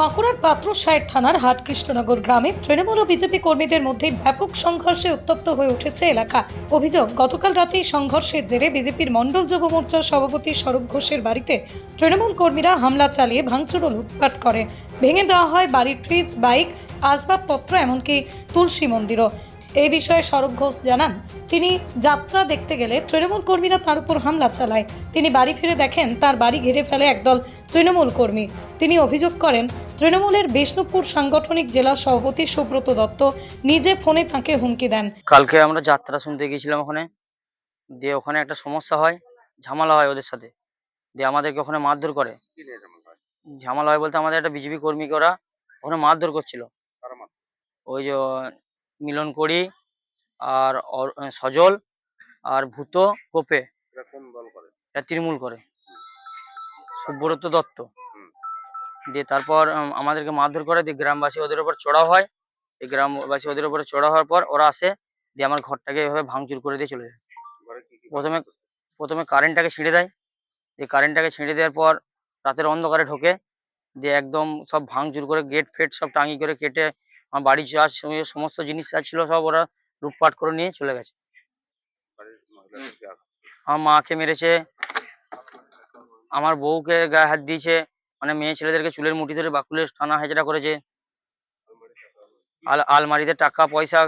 বাঁকুড়ার পাত্র সাহেব থানার হাত কৃষ্ণনগর গ্রামে তৃণমূল ও বিজেপি কর্মীদের মধ্যে ব্যাপক সংঘর্ষে উত্তপ্ত হয়ে উঠেছে এলাকা। অভিযোগ, গতকাল রাতেই সংঘর্ষের জেরে বিজেপির মণ্ডল যুব মোর্চার সভাপতি স্বরূপ ঘোষের বাড়িতে তৃণমূল কর্মীরা হামলা চালিয়ে ভাঙচুর ও লুটপাট করে। ভেঙে দেওয়া হয় বাড়ির ফ্রিজ, বাইক, আসবাবপত্র, এমনকি তুলসী মন্দিরও। এই বিষয়ে স্বরূপ ঘোষ জানান তিনি যাত্রা দেখতে গেলে তৃণমূল কর্মীরা তার উপর হামলা চালায়। তিনি বাড়ি ফিরে দেখেন তার বাড়ি ঘিরে ফেলে একদল তৃণমূল কর্মী। তিনি অভিযোগ করেন তৃণমূলের বিষ্ণুপুর সাংগঠনিক জেলা সভাপতি সুব্রত দত্ত নিজে ফোনে তাকে হুমকি দেন। কালকে আমরা যাত্রা শুনতে গিয়েছিলাম ওখানে দিয়ে ওখানে একটা সমস্যা হয় ঝামেলা হয় ওদের সাথে। দিয়ে আমাদেরকে ওখানে মারধর করে। কি ঝামেলা হয় বলতে আমাদের একটা বিজেপি কর্মী ওরা ওখানে মারধর করছিল। ওই যে মিলন করি আর সজল আর ভূত কোপে এরা তৃণমূল করে। সুব্রত দত্ত। দিয়ে তারপর আমাদেরকে মারধর করে দিয়ে গ্রামবাসী ওদের উপর চড়া হয়। এই গ্রামবাসী ওদের উপরে চড়া হওয়ার পর ওরা আসে দিয়ে আমার ঘরটাকে এভাবে ভাঙচুর করে দিয়ে চলে যায়। প্রথমে প্রথমে কারেন্টটাকে ছিঁড়ে দেয়। দিয়ে কারেন্টটাকে ছিঁড়ে দেওয়ার পর রাতের অন্ধকারে ঢোকে। দিয়ে একদম সব ভাঙচুর করে গেট ফেট সব টাঙি করে কেটে আমার বাড়ি যা সম- সমস্ত জিনিস যা ছিল সব ওরা লুটপাট করে নিয়ে চলে গেছে। আমার মাকে মেরেছে, আমার বউকে গায়ে হাত দিয়েছে মানে মেয়ে ছেলেদেরকে চুলের মুঠি ধরে বাকুলে টানা হেঁচড়া করেছে। আল আলমারিতে টাকা, পয়সা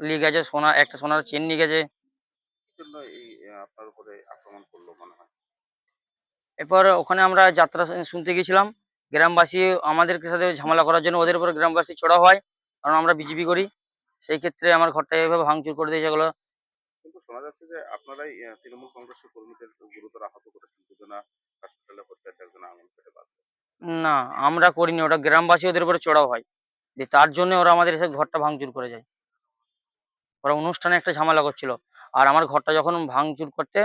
নিয়ে গেছে, সোনা, একটা সোনার চেন নিয়ে গেছে। এরপর ওখানে আমরা যাত্রা শুনতে গেছিলাম গ্রামবাসী আমাদের সাথে ঝামেলা করার জন্য ওদের উপর গ্রামবাসী চড়া হয় কারণ আমরা বিজেপি করি। সেই ক্ষেত্রে আমার ঘরটা এভাবে ভাঙচুর করে দিয়েছে এগুলো। কিন্তু শোনা যাচ্ছে যে আপনারাই তৃণমূল কংগ্রেসের কর্মীদের গুরুতর আহত করেছেন দুজনা হাসপাতালে ভর্তি আছে একজন আঙুল কেটে বাদ না আমরা করিনি ওটা গ্রামবাসী ওদের উপরে চড়াও হয়। যে তার জন্য ওরা আমাদের এসে ঘরটা ভাঙচুর করে যায়। ওরা অনুষ্ঠানে একটা ঝামেলা করছিল। আর আমার ঘরটা যখন ভাঙচুর করতে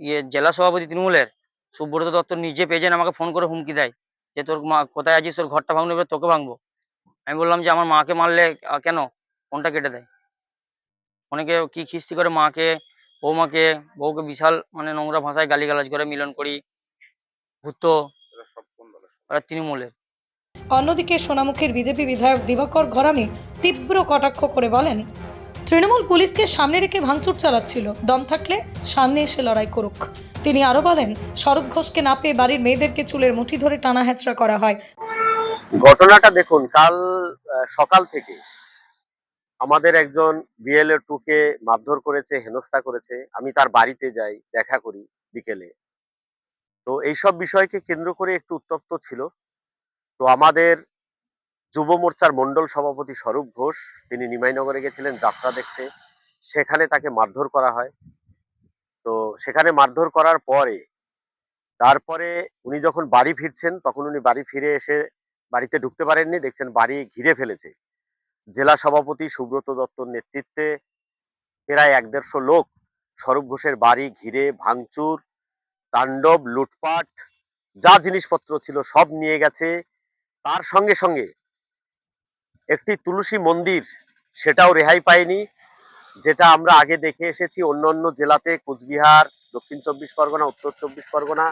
ইয়ে জেলা সভাপতি তৃণমূলের সুব্রত দত্ত নিজে পেজেন আমাকে ফোন করে হুমকি দেয়। যে তোর মা কোথায় আছিস তোর ঘরটা ভাঙবো এবার তোকে ভাঙবো। আমি বললাম যে আমার মাকে মারলে কেন? ফোনটা কেটে দেয়? অনেকে কি খিস্তি করে মাকে বৌমাকে বউকে বিশাল মানে নোংরা ভাষায় গালিগালাজ করে মিলন করি ভূত ওরা তৃণমূলের। অন্যদিকে সোনামুখীর বিজেপি বিধায়ক দিবাকর ঘরামি তীব্র কটাক্ষ করে বলেন তৃণমূল পুলিশকে সামনে রেখে ভাঙচুর চালাচ্ছিল। দম থাকলে সামনে এসে লড়াই করুক। তিনি আরও বলেন, স্বরূপ ঘোষকে না পেয়ে বাড়ির মেয়েদেরকে চুলের মুঠি ধরে টানা হেঁচড়া করা হয়। ঘটনাটা দেখুন, কাল সকাল থেকে আমাদের একজন বিএলএ টুকে মারধর করেছে, হেনস্থা করেছে। আমি তার বাড়িতে যাই, দেখা করি বিকেলে। তো এইসব বিষয়কে কেন্দ্র করে একটু উত্তপ্ত ছিল। তো আমাদের যুব মোর্চার মণ্ডল সভাপতি স্বরূপ ঘোষ, তিনি নিমাইনগরে গেছিলেন যাত্রা দেখতে। সেখানে তাকে মারধর করা হয়। তো সেখানে মারধর করার পরে, তারপরে উনি যখন বাড়ি ফিরছেন, তখন উনি বাড়ি ফিরে এসে বাড়িতে ঢুকতে পারেননি, দেখছেন বাড়ি ঘিরে ফেলেছে। জেলা সভাপতি সুব্রত দত্তর নেতৃত্বে প্রায় এক দেড়শো লোক স্বরূপ ঘোষের বাড়ি ঘিরে, ভাঙচুর, তাণ্ডব, লুটপাট, যা জিনিসপত্র ছিল সব নিয়ে গেছে। তার সঙ্গে সঙ্গে একটি তুলসী মন্দির, সেটাও রেহাই পায়নি যেটা আমরা আগে দেখে এসেছি, অন্য অন্য জেলাতে, কুচবিহার, দক্ষিণ চব্বিশ পরগনা, উত্তর চব্বিশ পরগনা।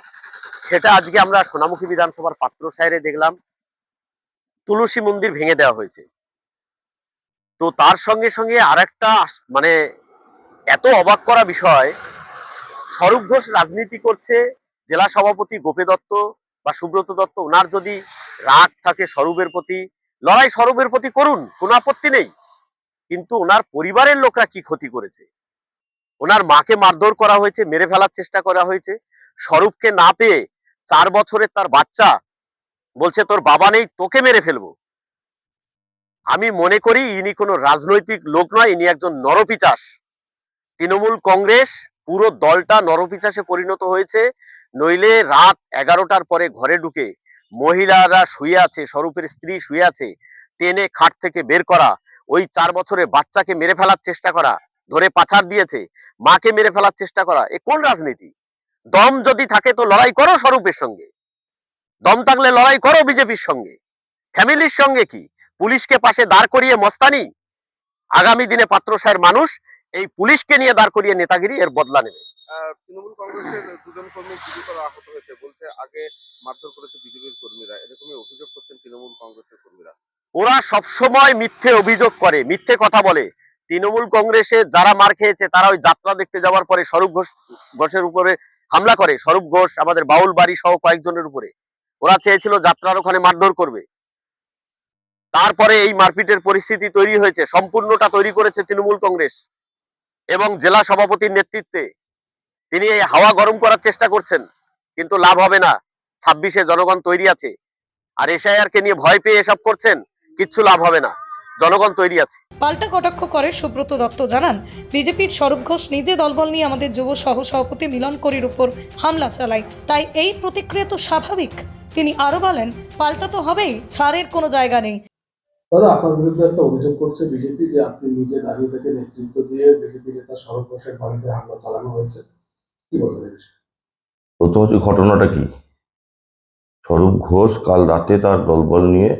সেটা আজকে আমরা সোনামুখী বিধানসভার পাত্র সাইরে দেখলাম। তুলসী মন্দির ভেঙে দেওয়া হয়েছে। তো তার সঙ্গে সঙ্গে আর একটা মানে এত অবাক করা বিষয়, স্বরূপ ঘোষ রাজনীতি করছে, জেলা সভাপতি গোপে দত্ত বা সুব্রত দত্ত ওনার যদি রাগ থাকে স্বরূপের প্রতি লড়াই স্বরূপের প্রতি করুন, কোনো আপত্তি নেই। কিন্তু ওনার পরিবারের লোকরা কি ক্ষতি করেছে? ওনার মাকে মারধর করা হয়েছে, মেরে ফেলার চেষ্টা করা হয়েছে। স্বরূপকে না পেয়ে চার বছরের তার বাচ্চা বলছে, তোর বাবা নেই, তোকে মেরে ফেলব। আমি মনে করি ইনি কোনো রাজনৈতিক লোক নয়, ইনি একজন নরপিচাস। তৃণমূল কংগ্রেস পুরো দলটা নরপিচাসে পরিণত হয়েছে, নইলে রাত এগারোটার পরে ঘরে ঢুকে মহিলারা শুয়ে আছে, স্বরূপের স্ত্রী শুয়ে আছে, টেনে খাট থেকে বের করা, ওই চার বছরে বাচ্চাকে মেরে ফেলার চেষ্টা করা, ধরে পাছাড় দিয়েছে, মাকে মেরে ফেলার চেষ্টা করা, এ কোন রাজনীতি? দম যদি থাকে তো লড়াই করো স্বরূপের সঙ্গে। দম থাকলে লড়াই করো বিজেপির সঙ্গে। ফ্যামিলির সঙ্গে কি? পুলিশকে পাশে দাঁড় করিয়ে মস্তানি? আগামী দিনে পাত্রসায়ের মানুষ এই পুলিশকে নিয়ে দাঁড় করিয়ে নেতাগিরি এর বদলা নেবে। তৃণমূল কংগ্রেসের দুজন কর্মী গুরুতর আহত হয়েছে বলছে আগে মারধর করেছে বিজেপির কর্মীরা। এরকমই অভিযোগ করছেন তৃণমূল কংগ্রেসের কর্মীরা। ওরা সবসময় মিথ্যে অভিযোগ করে, মিথ্যে কথা বলে। তৃণমূল কংগ্রেসে যারা মার খেয়েছে, তারা ওই যাত্রা দেখতে যাওয়ার পরে স্বরূপ ঘোষ, ঘোষের উপরে হামলা করে। স্বরূপ ঘোষ, আমাদের বাউল বাড়ি সহ কয়েকজনের উপরে। ওরা চেয়েছিল যাত্রার ওখানে মারধর করবে। তারপরে এই মারপিটের পরিস্থিতি তৈরি হয়েছে। সম্পূর্ণটা তৈরি করেছে তৃণমূল কংগ্রেস এবং জেলা সভাপতির নেতৃত্বে। তিনি এই হাওয়া গরম করার চেষ্টা করছেন কিন্তু লাভ হবে না। ছাব্বিশে জনগণ তৈরি আছে। আর এসআইআর কে নিয়ে ভয় পেয়ে এসব করছেন কিচ্ছু লাভ হবে না। জনগণ তৈরি আছে। পাল্টা কটাক্ষ করে সুব্রত দত্ত জানান বিজেপির স্বরূপ ঘোষ নিজে দলবল নিয়ে আমাদের যুব সহ সভাপতি মিলন করির উপর হামলা চালায়। তাই এই প্রতিক্রিয়া তো স্বাভাবিক। তিনি আরও বলেন পাল্টা তো হবেই ছাড়ের কোনো জায়গা নেই। দাদা আপনার বিরুদ্ধে একটা অভিযোগ করছে বিজেপি যে আপনি নিজে দাঁড়িয়ে থেকে নেতৃত্ব দিয়ে বিজেপি নেতা শরৎ ঘোষের বাড়িতে হামলা চালানো হয়েছে। প্রথম হচ্ছে ঘটনাটা কি? স্বরূপ ঘোষ কাল রাতে তার দলবল নিয়ে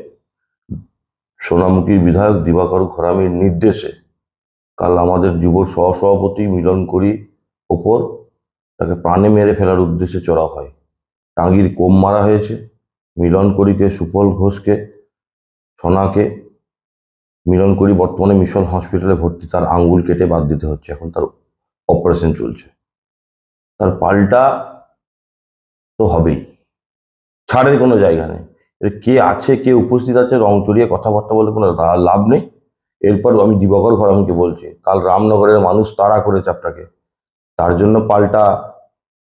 সোনামুখীর বিধায়ক দিবাকর ঘরামির নির্দেশে কাল আমাদের যুব সহসভাপতি মিলন করি ওপর তাকে প্রাণে মেরে ফেলার উদ্দেশ্যে চড়া হয়। টাঙ্গির কোম মারা হয়েছে? মিলন করিকে, সুফল ঘোষকে, সোনাকে মিলন করি বর্তমানে মিশন হসপিটালে ভর্তি, তার আঙ্গুল কেটে বাদ দিতে হচ্ছে। এখন তার অপারেশন চলছে। তার পাল্টা তো হবেই। ছাড়ের কোনো জায়গা নেই। কে আছে, কে উপস্থিত আছে, রং চড়িয়ে কথাবার্তা বলে কোনো লাভ নেই। এরপর আমি দিবাকর ঘরামকে বলছি, কাল রামনগরের মানুষ তাড়া করেছে আপনাকে। তার জন্য পাল্টা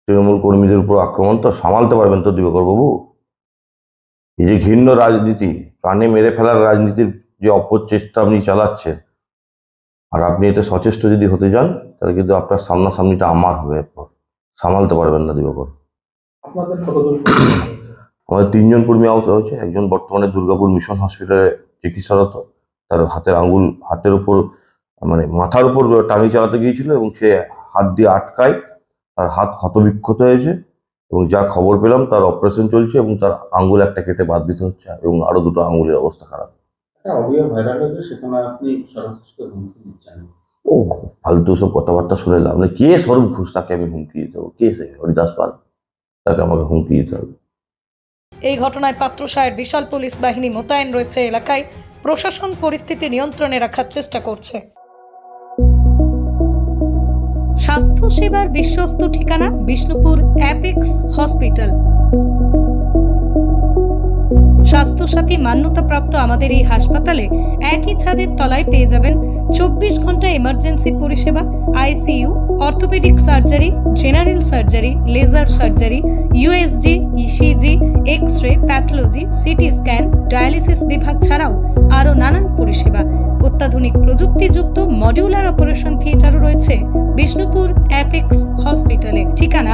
তৃণমূল কর্মীদের উপর আক্রমণ তো সামালতে পারবেন তো দিবাকর বাবু? এই যে ঘৃণ্য রাজনীতি, প্রাণে মেরে ফেলার রাজনীতির যে অপচেষ্টা আপনি চালাচ্ছেন আর আপনি এতে সচেষ্ট যদি হতে যান, তাহলে কিন্তু আপনার সামনাসামনিটা আমার হবে এরপর সামালতে পারবেন না দিবাকর? আমাদের তিনজন কর্মী আহত হয়েছে একজন বর্তমানে দুর্গাপুর মিশন হসপিটালে চিকিৎসারত তার হাতের আঙ্গুল হাতের উপর মানে মাথার উপর টানি চালাতে গিয়েছিল এবং সে হাত দিয়ে আটকায় তার হাত ক্ষতবিক্ষত হয়েছে এবং যা খবর পেলাম তার অপারেশন চলছে এবং তার আঙ্গুল একটা কেটে বাদ দিতে হচ্ছে এবং আরও দুটো আঙ্গুলের অবস্থা খারাপ। অডিও ভাইরাল হয়েছে সেখানে আপনি শরৎ ঘোষকে হুমকি দিচ্ছেন। ও ফালতু সব কথাবার্তা শুনে লাভ নেই। কে স্বরূপ ঘোষ তাকে আমি হুমকি দিতে হবে কে সে? হরিদাস পাল। তাকে আমাকে হুমকি দিতে হবে। এই ঘটনায় পাত্রসায়ের বিশাল পুলিশ বাহিনী মোতায়েন রয়েছে এলাকায়। প্রশাসন পরিস্থিতি নিয়ন্ত্রণে রাখার চেষ্টা করছে। স্বাস্থ্য সেবার বিশ্বস্ত ঠিকানা বিষ্ণুপুর অ্যাপেক্স হসপিটাল। স্বাস্থ্যসাথী মান্যতাপ্রাপ্ত আমাদের এই হাসপাতালে একই ছাদের তলায় পেয়ে যাবেন চব্বিশ ঘণ্টা এমার্জেন্সি পরিষেবা ICU orthopaedic surgery general surgery laser surgery USG ECG X-ray pathology CT scan dialysis বিভাগ ছাড়াও আরও নানান পরিষেবা। অত্যাধুনিক প্রযুক্তিযুক্ত মডিউলার অপারেশন থিয়েটারও রয়েছে বিষ্ণুপুর অ্যাপেক্স হসপিটালে ঠিকানা